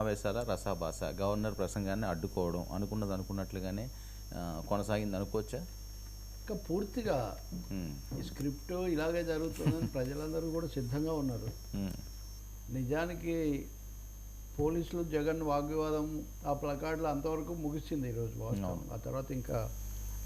సమావేశాల రసాభాస గవర్నర్ ప్రసంగాన్ని అడ్డుకోవడం అనుకున్నది అనుకున్నట్లుగానే కొనసాగింది అనుకోవచ్చా? ఇంకా పూర్తిగా స్క్రిప్ట్ ఇలాగే జరుగుతుందని ప్రజలందరూ కూడా సిద్ధంగా ఉన్నారు. నిజానికి పోలీసులు జగన్ వాగ్వివాదం ఆ ప్లకార్డులు అంతవరకు ముగిసింది ఈరోజు వాస్తవం. ఆ తర్వాత ఇంకా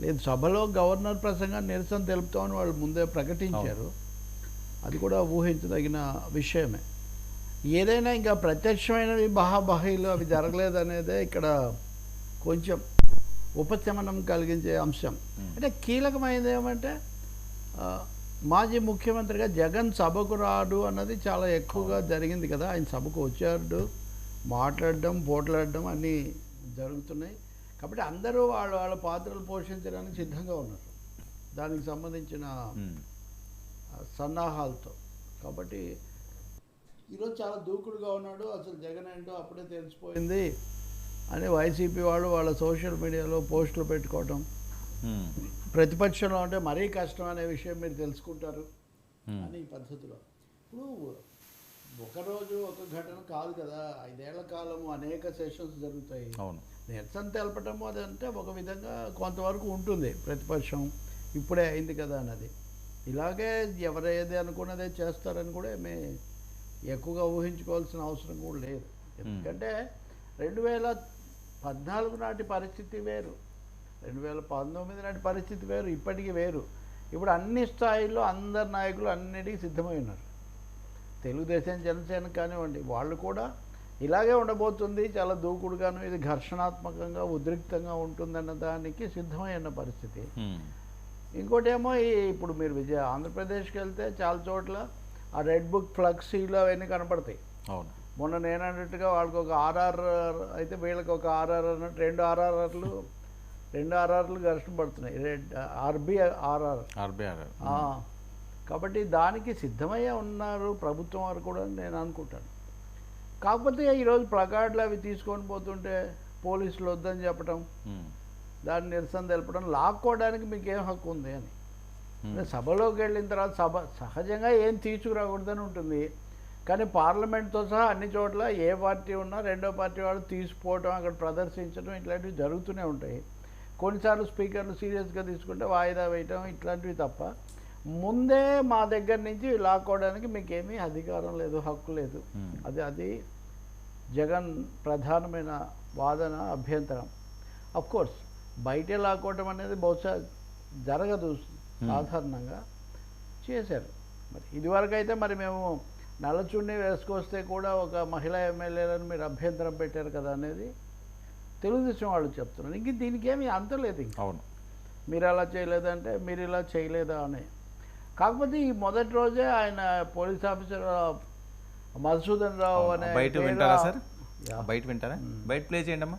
లేదు సభలో గవర్నర్ ప్రసంగాన్ని నిరసన తెలుపుతామని వాళ్ళు ముందే ప్రకటించారు. అది కూడా ఊహించదగిన విషయమే. ఏదైనా ఇంకా ప్రత్యక్షమైనవి బహాబహీలు అవి జరగలేదనేదే ఇక్కడ కొంచెం ఉపశమనం కలిగించే అంశం. అంటే కీలకమైనది ఏమంటే మాజీ ముఖ్యమంత్రిగా జగన్ సభకు రాడు అన్నది చాలా ఎక్కువగా జరిగింది కదా. ఆయన సభకు వచ్చాడు మాట్లాడడం పోట్లాడడం అన్నీ జరుగుతున్నాయి. కాబట్టి అందరూ వాళ్ళ వాళ్ళ పాత్రలు పోషించడానికి సిద్ధంగా ఉన్నారు. దానికి సంబంధించిన సన్నాహాలతో. కాబట్టి ఈరోజు చాలా దూకుడుగా ఉన్నాడు. అసలు జగన్ ఏంటో అప్పుడే తెలిసిపోయింది. అని వైసీపీ వాళ్ళు వాళ్ళ సోషల్ మీడియాలో పోస్టులు పెట్టుకోవడం ఉమ్, ప్రతిపక్షంలో ఉంటే మరీ కష్టం అనే విషయం మీరు తెలుసుకుంటారు. అని ఈ పద్ధతిలో ఇప్పుడు ఒకరోజు ఒక ఘటన కాదు కదా. ఐదేళ్ళ కాలము అనేక సెషన్స్ జరుగుతాయి. అవును. నిరసన తెలపటము అదంటే ఒక విధంగా కొంతవరకు ఉంటుంది. ప్రతిపక్షం ఇప్పుడే అయింది కదా అన్నది. ఇలాగే ఎవరేది అనుకున్నదే చేస్తారని కూడా మే ఎక్కువగా ఊహించుకోవాల్సిన అవసరం కూడా లేదు. ఎందుకంటే రెండు వేల పద్నాలుగు నాటి పరిస్థితి వేరు. రెండు వేల పంతొమ్మిది నాటి పరిస్థితి వేరు ఇప్పటికీ వేరు. ఇప్పుడు అన్ని స్థాయిల్లో అందరు నాయకులు అన్నిటికీ సిద్ధమై ఉన్నారు. తెలుగుదేశం జనసేన కానివ్వండి వాళ్ళు కూడా ఇలాగే ఉండబోతుంది. చాలా దూకుడుగాను ఇది ఘర్షణాత్మకంగా ఉద్రిక్తంగా ఉంటుందన్న దానికి సిద్ధమైన పరిస్థితి. ఉమ్, ఇంకోటి ఏమో ఈ ఇప్పుడు మీరు విజయ ఆంధ్రప్రదేశ్కి వెళ్తే చాలా చోట్ల ఆ రెడ్ బుక్ ఫ్లక్సీలు అవన్నీ కనపడతాయి. అవును. మొన్న నేను అన్నట్టుగా వాళ్ళకి ఒక ఆర్ఆర్ అయితే వీళ్ళకి ఒక ఆర్ఆర్ అన్నట్టు రెండు ఆర్ఆర్లు రెండు ఆర్ఆర్లు ఘర్షణ పడుతున్నాయి. Red R R R. R B R. ఆ, కాబట్టి దానికి సిద్ధమయ్యే ఉన్నారు ప్రభుత్వం వారు కూడా నేను అనుకుంటాను. కాకపోతే ఈరోజు ప్లకార్డులు అవి తీసుకొని పోతుంటే పోలీసులు వద్దని చెప్పడం దాన్ని నిరసన తెలపడం లాక్కోవడానికి మీకు ఏం హక్కు ఉంది అని. సభలోకి వెళ్ళిన తర్వాత సభ సహజంగా ఏం తీసుకురాకూడదని ఉంటుంది. కానీ పార్లమెంట్తో సహా అన్ని చోట్ల ఏ పార్టీ ఉన్నా రెండో పార్టీ వాళ్ళు తీసిపోవడం అక్కడ ప్రదర్శించడం ఇట్లాంటివి జరుగుతూనే ఉంటాయి. కొన్నిసార్లు స్పీకర్లు సీరియస్గా తీసుకుంటే వాయిదా వేయటం ఇట్లాంటివి తప్ప ముందే మా దగ్గర నుంచి లాక్కోవడానికి మీకు ఏమీ అధికారం లేదు హక్కు లేదు. Hmm. అది అది జగన్ ప్రధానమైన వాదన అభ్యంతరం. కోర్స్ బయటే లాక్కోవటం అనేది బహుశా జరగదు. సాధారణంగా చేశారు. మరి ఇదివరకు అయితే మరి మేము నల్లచుండి వేసుకొస్తే కూడా ఒక మహిళా ఎమ్మెల్యేలను మీరు అభ్యంతరం పెట్టారు కదా అనేది తెలుగుదేశం వాళ్ళు చెప్తున్నారు. ఇంక దీనికి ఏమీ అంతలేదు ఇంక. అవును. మీరు అలా చేయలేదంటే మీరు ఇలా చేయలేదా అని. కాకపోతే ఈ మొదటి రోజే ఆయన పోలీస్ ఆఫీసర్ మధుసూదన్ రావు అనే బయట వింటారా సార్. బయట వింటారా? బయట ప్లే చేయండి అమ్మా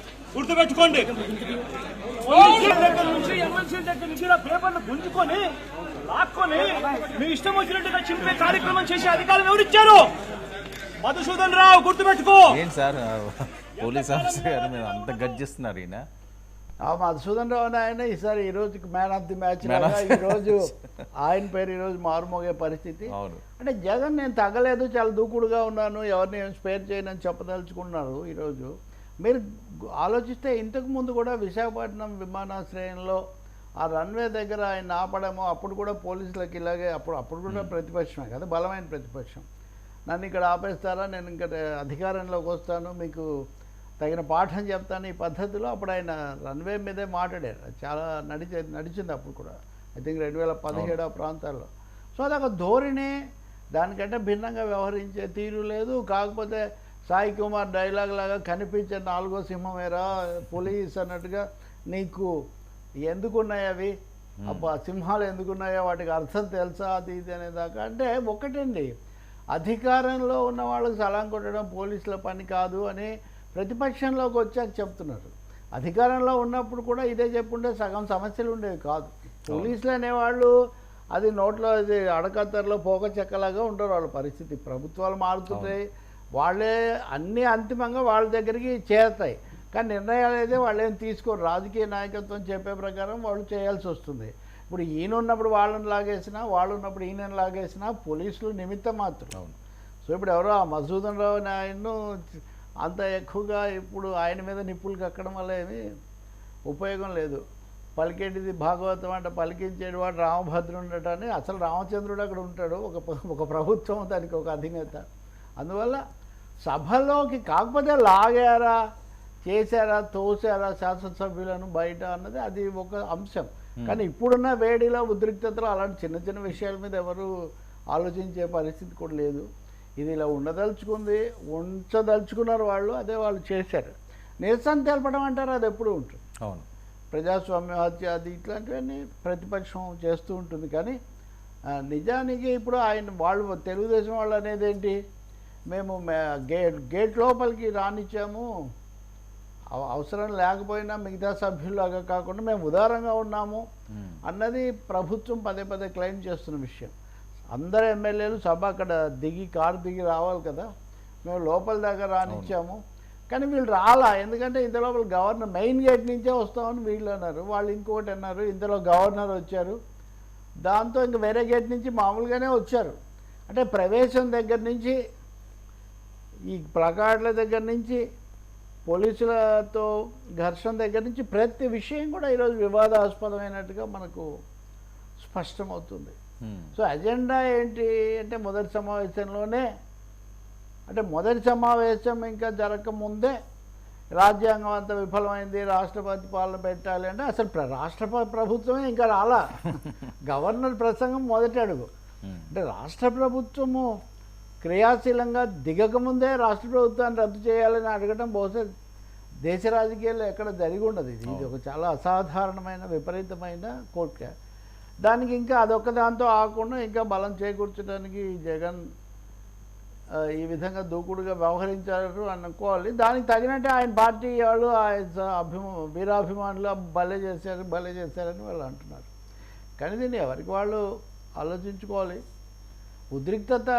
గుర్తుపెట్టుకోండి. దగ్గర నుంచి ఎమ్మెల్సీ దగ్గర నుంచి ఇలా పేపర్లు గుంజుకొని లాక్కొని మీ ఇష్టం వచ్చినట్టుగా చింపే కార్యక్రమం చేసే అధికారం ఎవరిచ్చారు మధుసూదన్ రావు గుర్తుపెట్టుకో. ఏంటి సార్ పోలీస్ ఆఫీసర్ గారు మీరు అంత గర్జిస్తున్నారు ఈయన? ఆ మధుసూదన్ రావు అని ఆయన ఈసారి ఈ రోజు మ్యాన్ ఆఫ్ ది మ్యాచ్ ఈ రోజు ఆయన పేరు ఈ రోజు మారుమోగే పరిస్థితి. అంటే జగన్ నేను తగ్గలేదు చాలా దూకుడుగా ఉన్నాను ఎవరిని స్పేర్ చేయనని చెప్పదలుచుకున్నారు ఈరోజు. మీరు ఆలోచిస్తే ఇంతకు ముందు కూడా విశాఖపట్నం విమానాశ్రయంలో ఆ రన్వే దగ్గర ఆయన ఆపడము అప్పుడు కూడా పోలీసులకు ఇలాగే అప్పుడు అప్పుడు కూడా ప్రతిపక్షమే కదా బలమైన ప్రతిపక్షం. నన్ను ఇక్కడ ఆపేస్తారా నేను ఇంకా అధికారంలోకి వస్తాను మీకు తగిన పాఠం చెప్తాను ఈ పద్ధతిలో అప్పుడు ఆయన రన్వే మీదే మాట్లాడారు. చాలా నడిచే నడిచింది అప్పుడు కూడా. ఐ థింక్ రెండు వేల పదిహేడు ఆ ప్రాంతాల్లో. సో అదొక ధోరణి దానికంటే భిన్నంగా వ్యవహరించే తీరు లేదు. కాకపోతే సాయి కుమార్ డైలాగ్ లాగా కనిపించే నాలుగో సింహమేరా పోలీస్ అన్నట్టుగా నీకు ఎందుకున్నాయి అవి? అబ్బా సింహాలు ఎందుకున్నాయో వాటికి అర్థం తెలుసా? అది ఇది అనేదాకా. అంటే ఒకటండి అధికారంలో ఉన్న వాళ్ళకి సలాం కొట్టడం పోలీసుల పని కాదు అని ప్రతిపక్షంలోకి వచ్చాక చెప్తున్నారు. అధికారంలో ఉన్నప్పుడు కూడా ఇదే చెప్పుంటే సగం సమస్యలు ఉండేవి కాదు. పోలీసులు అనేవాళ్ళు అది నోట్లో ఇది అడకత్తరలో పోక చెక్కలాగా ఉంటారు వాళ్ళ పరిస్థితి. ప్రభుత్వాలు మారుతుంటాయి వాళ్ళే అన్నీ అంతిమంగా వాళ్ళ దగ్గరికి చేరుతాయి. కానీ నిర్ణయాలు అయితే వాళ్ళు ఏం తీసుకోరు. రాజకీయ నాయకత్వం చెప్పే ప్రకారం వాళ్ళు చేయాల్సి వస్తుంది. ఇప్పుడు ఈయన ఉన్నప్పుడు వాళ్ళని లాగేసినా వాళ్ళు ఉన్నప్పుడు ఈయనని లాగేసినా పోలీసులు నిమిత్తం మాత్రం. అవును. సో ఇప్పుడు ఎవరో ఆ మధుసూదన్ రావు ఆయన్ను అంత ఎక్కువగా ఇప్పుడు ఆయన మీద నిప్పులు కక్కడం వల్ల ఏమీ ఉపయోగం లేదు. పలికేటిది భాగవతం అంటే పలికించేది వాడు రామభద్రుడు అని అసలు రామచంద్రుడు అక్కడ ఉంటాడు. ఒక ఒక ప్రభుత్వం దానికి ఒక అధినేత. అందువల్ల సభలోకి కాకపోతే లాగారా చేశారా తోసారా శాసనసభ్యులను బయట అన్నది అది ఒక అంశం. కానీ ఇప్పుడున్న వేడిలో ఉద్రిక్తతలో అలాంటి చిన్న చిన్న విషయాల మీద ఎవరు ఆలోచించే పరిస్థితి కూడా లేదు. ఇది ఇలా ఉండదలుచుకుంది ఉంచదలుచుకున్నారు వాళ్ళు అదే వాళ్ళు చేశారు. నిరసన తెలపడం అంటారు అది ఎప్పుడు ఉంటుంది. అవును. ప్రజాస్వామ్య హత్య అది ఇట్లాంటివన్నీ ప్రతిపక్షం చేస్తూ ఉంటుంది. కానీ నిజానికి ఇప్పుడు ఆయన వాళ్ళు తెలుగుదేశం వాళ్ళు అనేది ఏంటి? మేము మే- గేట్ గేట్ లోపలికి రానిచ్చాము. అవ- అవసరం లేకపోయినా మిగతా సభ్యులాగా కాకుండా మేము ఉదారంగా ఉన్నాము. అన్నది ప్రభుత్వం పదే పదే క్లెయిమ్ చేస్తున్న విషయం. అందరు ఎమ్మెల్యేలు సభ అక్కడ దిగి కారు దిగి రావాలి కదా. మేము లోపల దాకా రానిచ్చాము. కానీ వీళ్ళు రాలా. ఎందుకంటే ఇంత లోపల గవర్నర్ మెయిన్ గేట్ నుంచే వస్తామని వీళ్ళు అన్నారు. వాళ్ళు ఇంకోటి అన్నారు ఇంతలో గవర్నర్ వచ్చారు. దాంతో ఇంక వేరే గేట్ నుంచి మామూలుగానే వచ్చారు. అంటే ప్రవేశం దగ్గర నుంచి ఈ ప్లకార్డుల దగ్గర నుంచి పోలీసులతో ఘర్షణ దగ్గర నుంచి ప్రతి విషయం కూడా ఈరోజు వివాదాస్పదమైనట్టుగా మనకు స్పష్టమవుతుంది. సో అజెండా ఏంటి అంటే మొదటి సమావేశంలోనే అంటే మొదటి సమావేశం ఇంకా జరగకముందే రాజ్యాంగం అంతా విఫలమైంది రాష్ట్రపతి పాలన పెట్టాలి అంటే అసలు రాష్ట్రపతి ప్రభుత్వమే ఇంకా రాలా గవర్నర్ ప్రసంగం మొదటి అడుగు. అంటే రాష్ట్ర ప్రభుత్వము క్రియాశీలంగా దిగకముందే రాష్ట్ర ప్రభుత్వాన్ని రద్దు చేయాలని అడగటం బహుశా దేశ రాజకీయాల్లో ఎక్కడ జరిగి ఉండదు. ఇది ఇది ఒక చాలా అసాధారణమైన విపరీతమైన కోరిక దానికి ఇంకా అదొక దాంతో ఆకుండా ఇంకా బలం చేకూర్చడానికి జగన్ ఈ విధంగా దూకుడుగా వ్యవహరించారు అనుకోవాలి. దానికి తగినట్టే ఆయన పార్టీ వాళ్ళు ఆయన అభిమా వీరాభిమానులు భలే చేశారు భలే చేశారని వాళ్ళు అంటున్నారు. కానీ దీన్ని ఎవరికి వాళ్ళు ఆలోచించుకోవాలి? ఉద్రిక్తత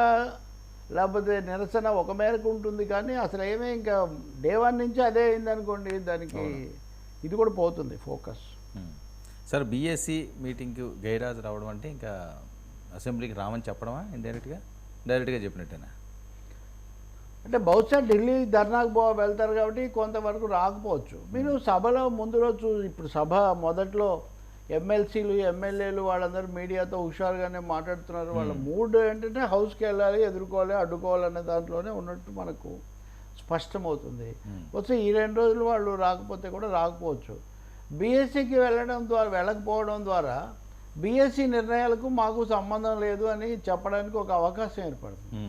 లేకపోతే నిరసన ఒక మేరకు ఉంటుంది కానీ అసలు ఏమీ ఇంకా డే వన్ నుంచి అదే అయిందనుకోండి దానికి ఇది కూడా పోతుంది ఫోకస్. సార్ బీఎస్సీ మీటింగ్కి గైరాజ్ రావడం అంటే ఇంకా అసెంబ్లీకి రామని చెప్పడమా ఇండైరెక్ట్గా? డైరెక్ట్గా చెప్పినట్టేనా? అంటే బహుశా ఢిల్లీ ధర్నాకు పో వెళ్తారు కాబట్టి కొంతవరకు రాకపోవచ్చు. మీరు సభలో ముందు రోజు ఇప్పుడు సభ మొదట్లో ఎమ్మెల్సీలు ఎమ్మెల్యేలు వాళ్ళందరూ మీడియాతో హుషారుగానే మాట్లాడుతున్నారు. వాళ్ళ మూడ్ ఏంటంటే హౌస్కి వెళ్ళాలి ఎదుర్కోవాలి అడ్డుకోవాలి అనే దాంట్లోనే ఉన్నట్టు మనకు స్పష్టమవుతుంది. వచ్చి ఈ రెండు రోజులు వాళ్ళు రాకపోతే కూడా రాకపోవచ్చు. బీఎస్సీకి వెళ్ళడం ద్వారా వెళ్ళకపోవడం ద్వారా బీఎస్సీ నిర్ణయాలకు మాకు సంబంధం లేదు అని చెప్పడానికి ఒక అవకాశం ఏర్పడుతుంది.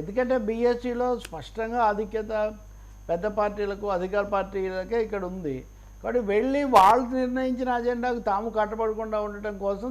ఎందుకంటే బీఎస్సీలో స్పష్టంగా ఆధిక్యత పెద్ద పార్టీలకు అధికార పార్టీలకే ఇక్కడ ఉంది. కాబట్టి వెళ్ళి వాళ్ళు నిర్ణయించిన అజెండాకు తాము కట్టబడకుండా ఉండటం కోసం